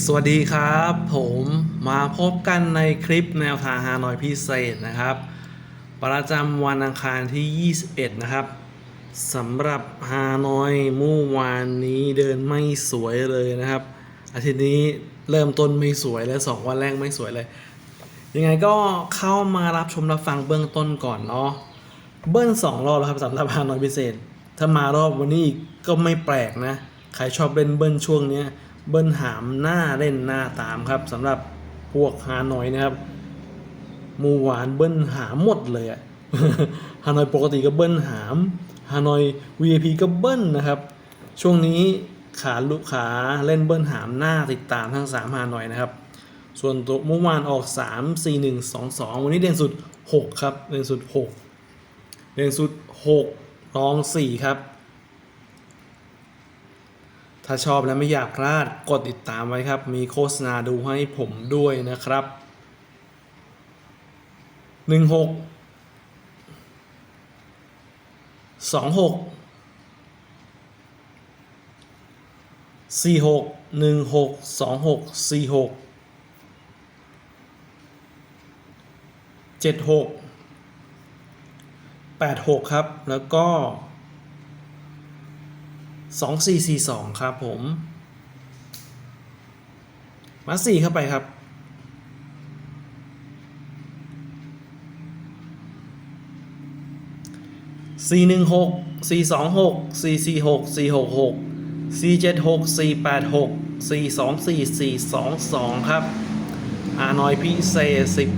สวัสดีครับ ผมมาพบกันในคลิปแนวทางฮานอยพิเศษนะครับ ประจำวันอังคารที่ 21 นะครับสำหรับฮานอยเมื่อวานนี้เดินไม่สวยเลยนะครับ อาทิตย์นี้เริ่มต้นไม่สวยแล้วสองวันแรกไม่สวยเลย ยังไงก็เข้ามารับชมรับฟังเบื้องต้นก่อนเนาะเบิ้ลสองรอบแล้วครับสำหรับฮานอยพิเศษ ถ้ามารอบวันนี้ก็ไม่แปลกนะ ใครชอบเล่นเบิ้ลช่วงเนี้ย เบิ้ลหามหน้าเล่นหน้าตามครับสำหรับพวกฮานอยนะครับมูหวานเบิ้ลหามหมดเลยอะฮานอยปกติก็เบิ้ลหามฮานอย VIP ก็เบิ้ลนะครับ ช่วงนี้ขาลุขาเล่นเบิ้ลหามหน้าติดตามทั้ง3ฮานอยนะครับ ส่วนตัวเมื่อวานออก 3 4 1 2 2 วันนี้เด่นสุด 6 ครับ เด่นสุด 6 เด่นสุด 6 รอง 4 ครับ ถ้าชอบและไม่อยากพลาดกดติดตามไว้ครับ มีโฆษณาดูให้ผมด้วยนะครับ 16 26 46 16 26 46 76 86 ครับ แล้วก็ 2442 ครับผม มาสี่เข้าไปครับสี่หนึ่งหกสี่สองหกสี่สี่หกสี่หกหกสี่เจ็ดหกสี่แปดหกสี่สองสี่สี่สองสองครับ อานอยพิเศษสิบ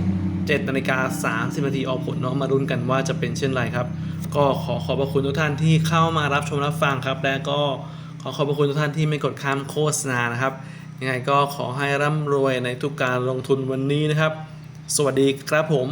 บเจ็ดนาฬิกาสามสิบนาทีออกผลเนาะมารุ้นกันว่าจะเป็นเช่นไรครับ ก็ขอขอบพระคุณทุกท่านที่เข้ามารับชมรับฟังครับ และก็ขอขอบพระคุณทุกท่านที่ไม่กดข้ามโฆษณานะครับยังไงก็ขอให้ร่ำรวยในทุกการลงทุนวันนี้นะครับ สวัสดีครับผม